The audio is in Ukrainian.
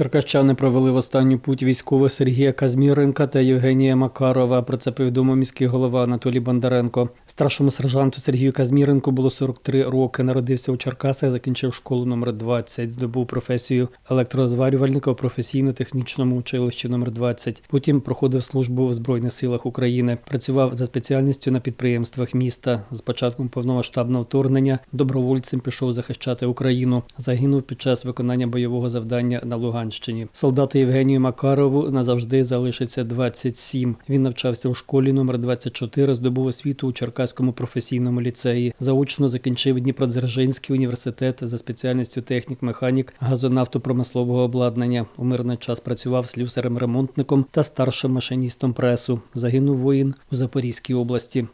Черкащани провели в останню путь військових Сергія Казміренка та Євгенія Макарова. Про це повідомив міський голова Анатолій Бондаренко. Старшому сержанту Сергію Казміренку було 43 роки. Народився у Черкасах, закінчив школу номер 20, здобув професію електрозварювальника у професійно-технічному училищі номер 20. Потім проходив службу в Збройних силах України. Працював за спеціальністю на підприємствах міста. З початком повномасштабного вторгнення добровольцем пішов захищати Україну. Загинув під час виконання бойового завдання на Луганщині. Солдату Євгенію Макарову назавжди залишиться 27. Він навчався у школі номер 24, здобув освіту у Черкаському професійному ліцеї. Заочно закінчив Дніпродзержинський університет за спеціальністю технік-механік газонафтопромислового обладнання. У мирний час працював слюсарем-ремонтником та старшим машиністом пресу. Загинув воїн у Запорізькій області.